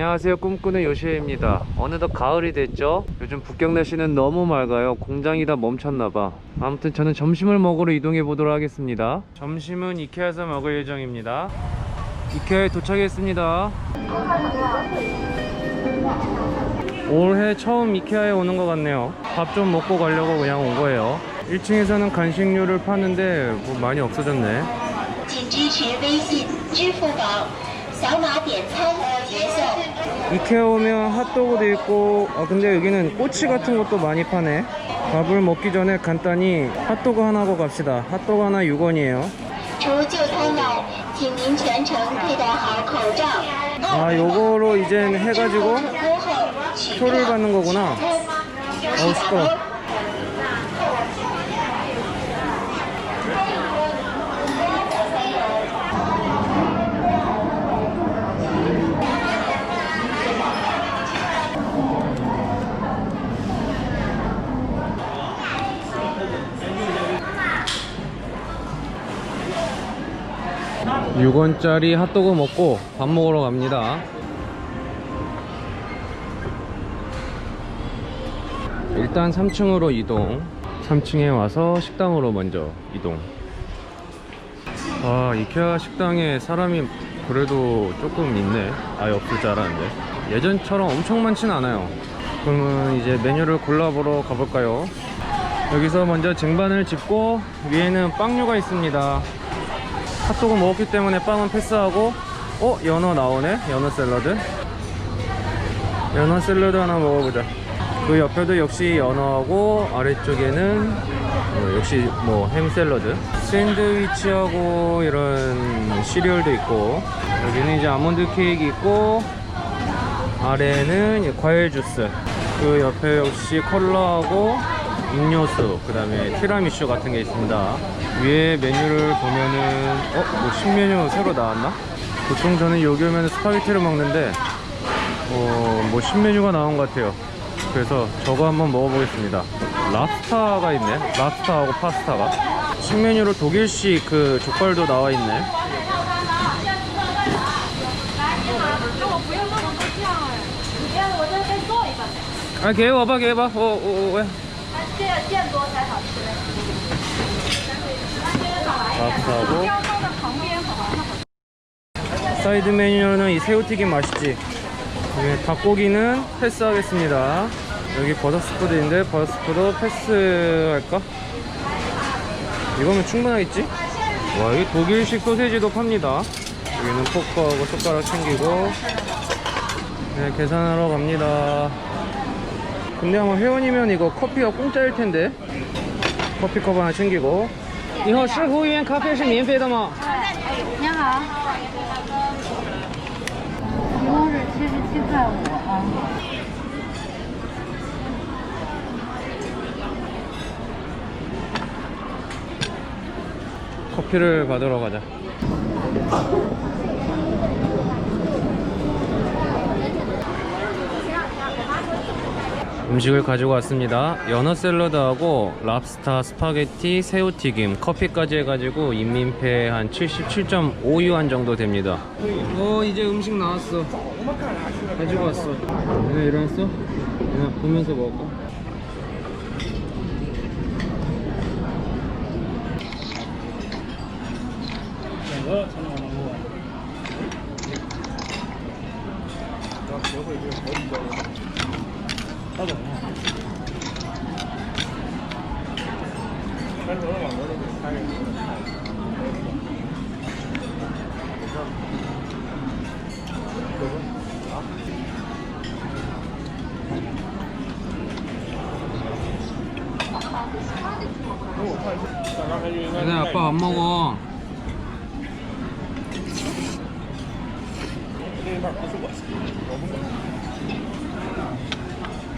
안녕하세요. 꿈꾸는 요시에입니다. 어느덧 가을이 됐죠? 요즘 북경 날씨는 너무 맑아요. 공장이 다 멈췄나봐. 아무튼 저는 점심을 먹으러 이동해 보도록 하겠습니다. 점심은 이케아에서 먹을 예정입니다. 이케아에 도착했습니다. 올해 처음 이케아에 오는 것 같네요. 밥 좀 먹고 가려고 그냥 온 거예요. 1층에서는 간식류를 파는데 뭐 많이 없어졌네 이케아 오면 핫도그도 있고 아 근데 여기는 꼬치 같은 것도 많이 파네. 밥을 먹기 전에 간단히 핫도그 하나 하고 갑시다. 핫도그 하나 6원이에요. 아 요거로 이젠 해가지고 표를 받는 거구나. 네. 어우 시끄러 육원짜리 핫도그 먹고 밥 먹으러 갑니다. 일단 3층으로 이동. 3층에 와서 식당으로 먼저 이동. 아 이케아 식당에 사람이 그래도 조금 있네. 아예 없을 줄 알았는데. 예전처럼 엄청 많진 않아요. 그러면 이제 메뉴를 골라보러 가볼까요? 여기서 먼저 쟁반을 짚고 위에는 빵류가 있습니다 핫도그 먹었기 때문에 빵은 패스하고 어? 연어 나오네? 연어 샐러드 연어 샐러드 하나 먹어보자 그 옆에도 역시 연어하고 아래쪽에는 어, 역시 뭐 햄 샐러드 샌드위치하고 이런 시리얼도 있고 여기는 이제 아몬드 케이크 있고 아래는 과일 주스 그 옆에 역시 컬러하고 음료수 그 다음에 티라미슈 같은 게 있습니다 위에 메뉴를 보면은 어? 뭐 신메뉴 새로 나왔나? 보통 저는 여기 오면 스파게티를 먹는데 어, 뭐 신메뉴가 나온 것 같아요 그래서 저거 한번 먹어보겠습니다 랍스타가 있네 랍스타하고 파스타가 신메뉴로 독일식 그 족발도 나와 있네 아, 걔 와봐, 걔 봐. 어, 어, 어, 왜? 我这个见多才好吃。 랍스타하고 要放在旁边好吗？ 사이드 메뉴는 이 새우튀김 맛있지 네, 닭고기는 패스하겠습니다 여기 버터스프도 있는데 버터스프도 패스할까? 이거면 충분하겠지? 와 여기 독일식 소세지도 팝니다 여기는 포크하고 숟가락 챙기고 네 계산하러 갑니다 근데 아마 회원이면 이거 커피가 공짜일 텐데. 커피컵 하나 챙기고. 이거 실후위엔 카페시 민폐다吗? 안녕하 이거를 커피를 받으러 가자. 음식을 가지고 왔습니다. 연어 샐러드하고 랍스타 스파게티, 새우튀김, 커피까지 해가지고 인민폐 한 77.5유안 정도 됩니다. 어 이제 음식 나왔어. 가지고 왔어. 내가 일어났어? 그냥 보면서 먹을까? 얘네 아빠 안 먹어.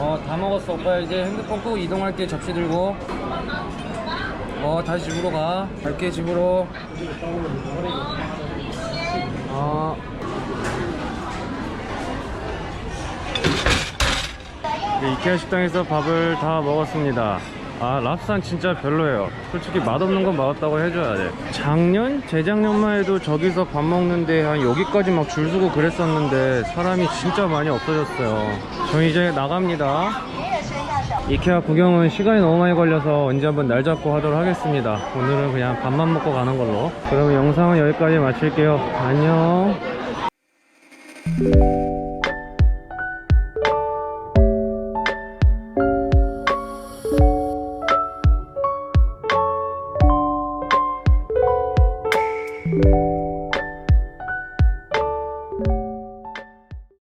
어, 다 먹었어. 오빠 이제 핸드폰 끄고 이동할게. 접시 들고. 어, 다시 집으로 가. 갈게, 집으로. 어. 네, 이케아 식당에서 밥을 다 먹었습니다. 아, 랍스타는 진짜 별로예요. 솔직히 맛없는 건 맛없다고 해줘야 돼. 작년? 재작년만 해도 저기서 밥 먹는데 한 여기까지 막 줄 서고 그랬었는데 사람이 진짜 많이 없어졌어요. 저 이제 나갑니다. 이케아 구경은 시간이 너무 많이 걸려서 언제 한번 날 잡고 하도록 하겠습니다. 오늘은 그냥 밥만 먹고 가는 걸로. 그럼 영상은 여기까지 마칠게요. 안녕.